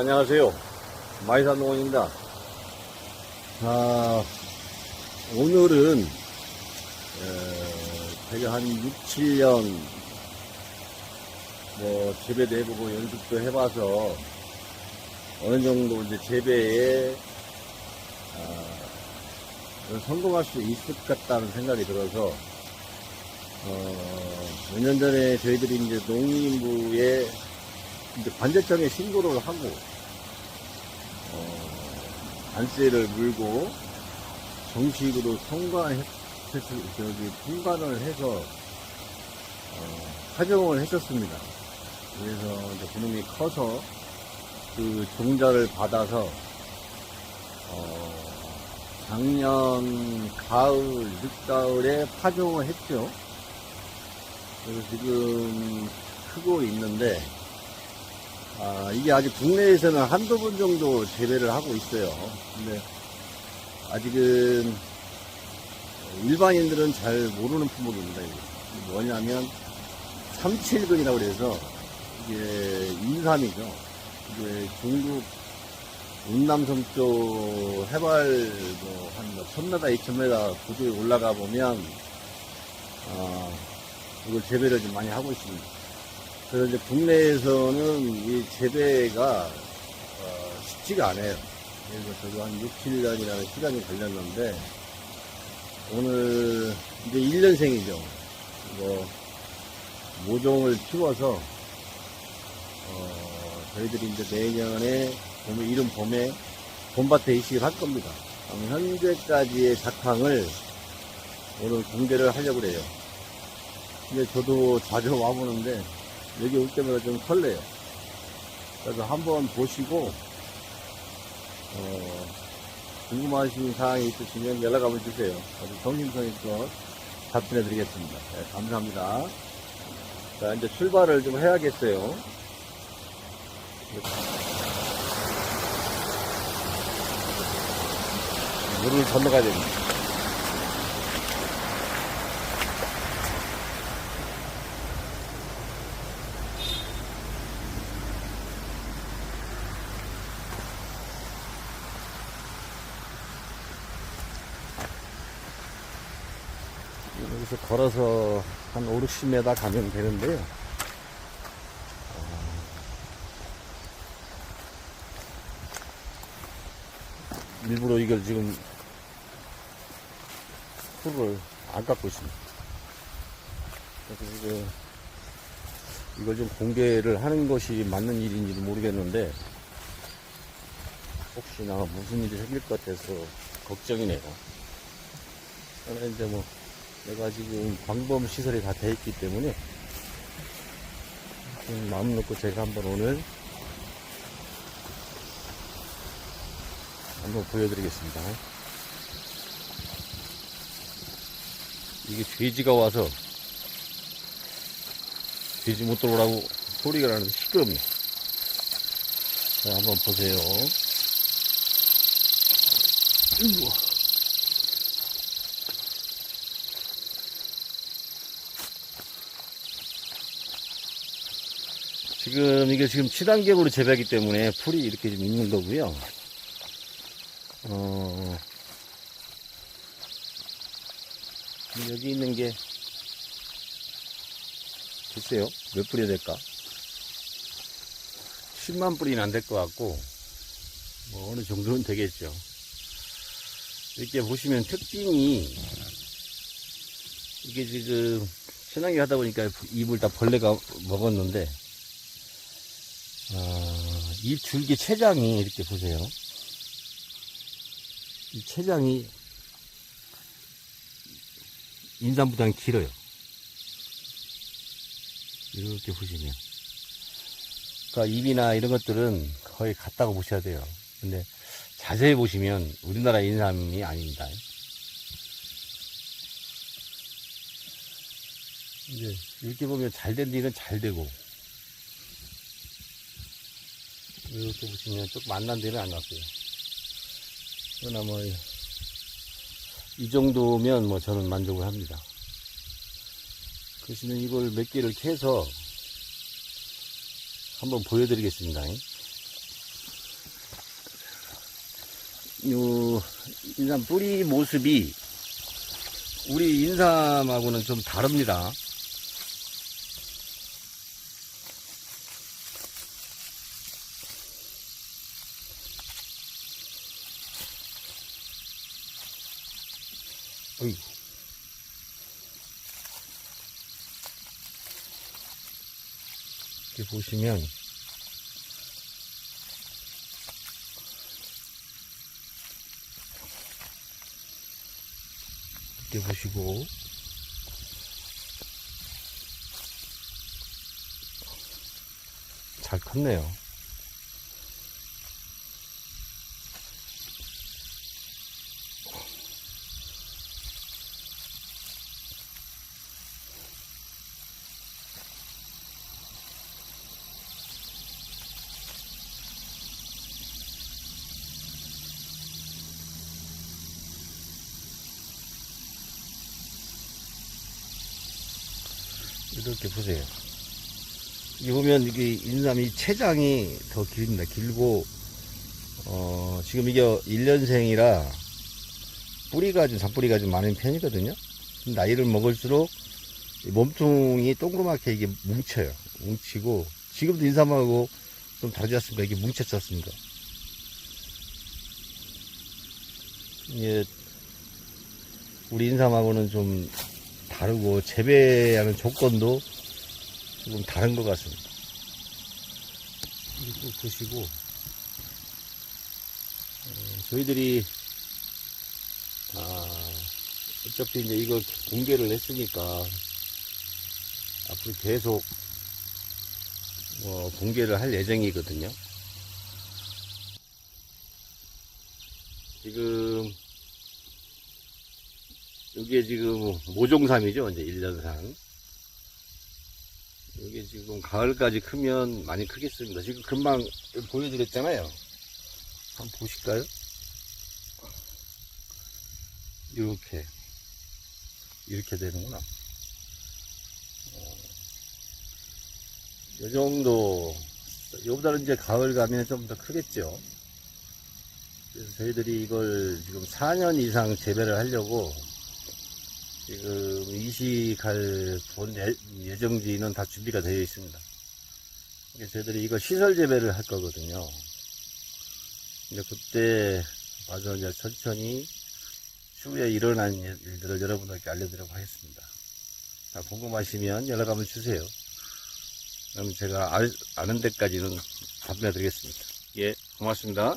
안녕하세요. 마이산 농원입니다. 아, 오늘은, 에, 제가 한 6, 7년, 뭐, 재배도 해보고 연습도 해봐서, 어느 정도 이제 재배에, 아, 성공할 수 있을 것 같다는 생각이 들어서, 어, 몇 년 전에 저희들이 이제 농림부에 이제 관제청에 신고를 하고, 어, 관세를 물고, 정식으로 통과했, 저기, 통과를 해서, 어, 사정을 했었습니다. 그래서 이제 그놈이 커서 그 종자를 받아서, 어, 작년 가을, 늦가을에 파종을 했죠. 그래서 지금 크고 있는데, 아, 이게 아직 국내에서는 한두 번 정도 재배를 하고 있어요. 근데 아직은 일반인들은 잘 모르는 품목입니다. 뭐냐면 37근이라고 그래서 이게 인삼이죠. 이게 중국 운남성 쪽 해발 뭐한 1000m, 2000m 구조에 올라가 보면 아, 이걸 재배를 좀 많이 하고 있습니다. 그래서 이제 국내에서는 이 재배가 어, 쉽지가 않아요. 그래서 저도 한 6, 7년이라는 시간이 걸렸는데 오늘 이제 1년생이죠. 이거 모종을 키워서 어, 저희들이 이제 내년에 봄에 이른 봄에 봄밭에 이식을 할 겁니다. 현재까지의 작황을 오늘 공개를 하려고 그래요. 근데 저도 자주 와보는데 여기 올 때마다 좀 설레요. 그래서 한번 보시고, 어, 궁금하신 사항이 있으시면 연락 한번 주세요. 아주 정심성의껏 답변해 드리겠습니다. 네, 감사합니다. 자, 이제 출발을 좀 해야겠어요. 물을 건너가야 됩니다. 여기서 걸어서 한 5, 60m 가면 되는데요. 어, 일부러 이걸 지금 풀을 안 깎고 있습니다. 그래서 이걸 좀 공개를 하는 것이 맞는 일인지 모르겠는데 혹시나 무슨 일이 생길 것 같아서 걱정이네요. 저는 이제 뭐 내가 지금 방범 시설이 다 돼 있기 때문에 좀 마음 놓고 제가 한번 오늘 한번 보여드리겠습니다. 이게 돼지가 와서 돼지 못 들어오라고 소리가 나는데 시끄럽네. 자, 한번 보세요. 우와. 지금 이게 지금 7단계로 재배하기 때문에 풀이 이렇게 좀 있는 거고요. 어, 여기 있는 게 글쎄요 몇 뿌리 될까? 10만 뿌리는 안 될 것 같고 뭐 어느 정도는 되겠죠. 이렇게 보시면 특징이 이게 지금 신앙이 하다 보니까 입을 다 벌레가 먹었는데 아, 이 줄기 체장이 이렇게 보세요. 이 체장이 인삼보다는 길어요. 이렇게 보시면. 그러니까 입이나 이런 것들은 거의 같다고 보셔야 돼요. 근데 자세히 보시면 우리나라 인삼이 아닙니다. 이제 이렇게 보면 잘된 데는 잘 되고 이렇게 보시면 조금 안난 데는 안 났어요. 그러나 뭐, 이 정도면 뭐 저는 만족을 합니다. 그러시면 이걸 몇 개를 캐서 한번 보여드리겠습니다. 요 인삼 뿌리 모습이 우리 인삼하고는 좀 다릅니다. 어이구. 이렇게 보시면 이렇게 보시고 잘 컸네요. 이렇게 보세요. 이 보면 이게 인삼이 체장이 더 길입니다. 길고, 어, 지금 이게 1년생이라 뿌리가 좀, 잔뿌리가 좀 많은 편이거든요. 나이를 먹을수록 이 몸통이 동그랗게 이게 뭉쳐요. 뭉치고, 지금도 인삼하고 좀 다르지 않습니까? 이게 뭉쳤지 않습니까? 이게, 우리 인삼하고는 좀 다르고 재배하는 조건도 조금 다른 것 같습니다. 이거 보시고 어, 저희들이 아, 어차피 이제 이거 공개를 했으니까 앞으로 계속 어, 공개를 할 예정이거든요. 지금 이게 지금 모종삼이죠. 이제 일년산. 이게 지금 가을까지 크면 많이 크겠습니다. 지금 금방 보여드렸잖아요. 한번 보실까요? 이렇게 이렇게 되는구나. 어, 이 정도 여기보다는 이제 가을 가면 좀 더 크겠죠. 그래서 저희들이 이걸 지금 4년 이상 재배를 하려고 지금 이식할 본 예- 예정지는 다 준비가 되어 있습니다. 저희들이 이거 시설 재배를 할 거거든요. 이제 그때 마저 이제 천천히 추후에 일어난 일들을 여러분들께 알려드리려고 하겠습니다. 자, 궁금하시면 연락 한번 주세요. 그럼 제가 알, 아는 데까지는 답변해 드리겠습니다. 예, 고맙습니다.